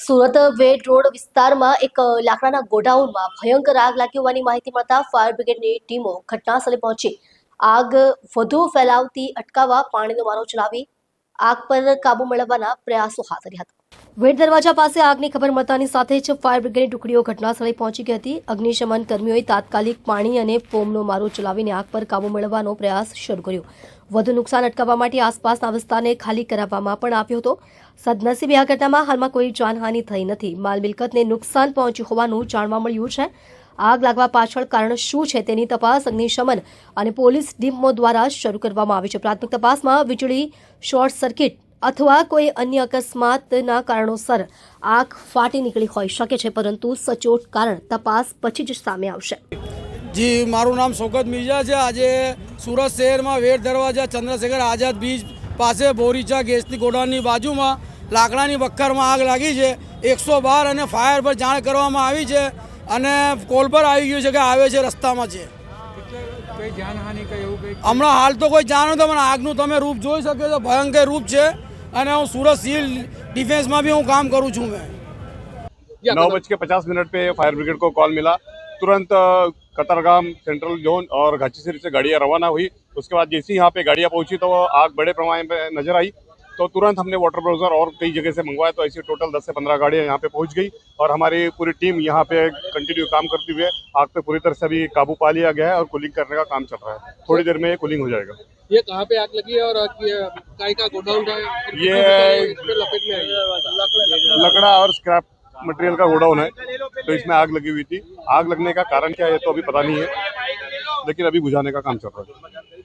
સુરત વેડ road વિસ્તારમાં એક લાકડાના ગોડાઉનમાં ભયંકર આગ લાગી હોવાની માહિતી મળતા ફાયર બ્રિગેડની ટીમો ઘટનાસ્થળે પહોંચી. આગ વધુ ફેલાવતી, અટકાવવા પાણીનો મારો ચલાવી આગ પર કાબુ મેળવવાના પ્રયાસો હાથ ધર્યા હતા. વેટ દરવાજા પાસે આગની ખબર મળતાની સાથે જ ફાયર બ્રિગેડની ટુકડીઓ ઘટનાસ્થળે પહોંચી ગઈ હતી. અગ્નિશમન કર્મીઓએ તાત્કાલિક પાણી અને ફોમનો મારો ચલાવીને આગ પર કાબુ મેળવવાનો પ્રયાસ શરૂ કર્યો. વધુ નુકસાન અટકાવવા માટે આસપાસના વિસ્તારને ખાલી કરાવવામાં પણ આવ્યો હતો. સદનસીબે આ ઘટનામાં હાલમાં કોઈ જાનહાનિ થઈ નથી. માલ મિલકતને નુકસાન પહોંચ્યું હોવાનું જાણવા મળ્યું છે. આગ લાગવા પાછળ કારણ શું છે તેની તપાસ અગ્નિશમન અને પોલીસ ટીમો દ્વારા શરૂ કરવામાં આવી છે. પ્રાથમિક તપાસમાં વીજળી, શોર્ટ સર્કિટ અથવા કોઈ અન્ય અકસ્માતના કારણોસર આગ ફાટી નીકળી હોઈ શકે છે, પરંતુ સચોટ કારણ તપાસ પછી જ સામે આવશે. જી, મારું નામ શોકત મિર્જા છે. આજે સુરત શહેરમાં વેર દરવાજા ચંદ્રશેખર આઝાદ બીજ પાસે બોરીચા ગેસની ગોડાઉનની બાજુમાં લાકડાની બક્કરમાં આગ લાગી છે. એકસો બાર અને ફાયર પર જાણ કરવામાં આવી છે. અને કોલ પર આવી ગયું છે કે આવે છે રસ્તામાં છે કઈ જાનહાનિ કઈ એવું કઈ હમણાં હાલ તો કોઈ જાણો તો પણ આગનું તમે રૂપ જોઈ શકો છો ભયંકર રૂપ છે અને હું સુરત સિવિલ ડિફેન્સમાં બી હું કામ કરું છું મેં नौ बज के पचास मिनट पे फायर ब्रिगेड को कॉल मिला तुरंत अ, कतारगाम सेंट्रल जोन और घाटीसिरी से गाड़ियाँ रवाना हुई उसके बाद जैसे ही यहाँ पे गाड़ियाँ पहुंची तो आग बड़े पैमाने पे नजर आई तो तुरंत हमने वाटर ब्राउज़र और कई जगह से मंगवाया तो ऐसी टोटल दस से पंद्रह गाड़ियाँ यहाँ पे पहुँच गई और हमारी पूरी टीम यहाँ पे कंटिन्यू काम करते हुए आग पे पूरी तरह से अभी काबू पा लिया गया है और कूलिंग करने का काम चल रहा है। थोड़ी देर में ये कूलिंग हो जाएगा। ये कहाँ पे आग लगी है और ये काय का गोडाउन था ये- लपेट में लकड़ा और स्क्रैप मटेरियल का गोडाउन है तो इसमें आग लगी हुई थी। आग लगने का कारण क्या है तो अभी पता नहीं है लेकिन अभी बुझाने का काम चल रहा है।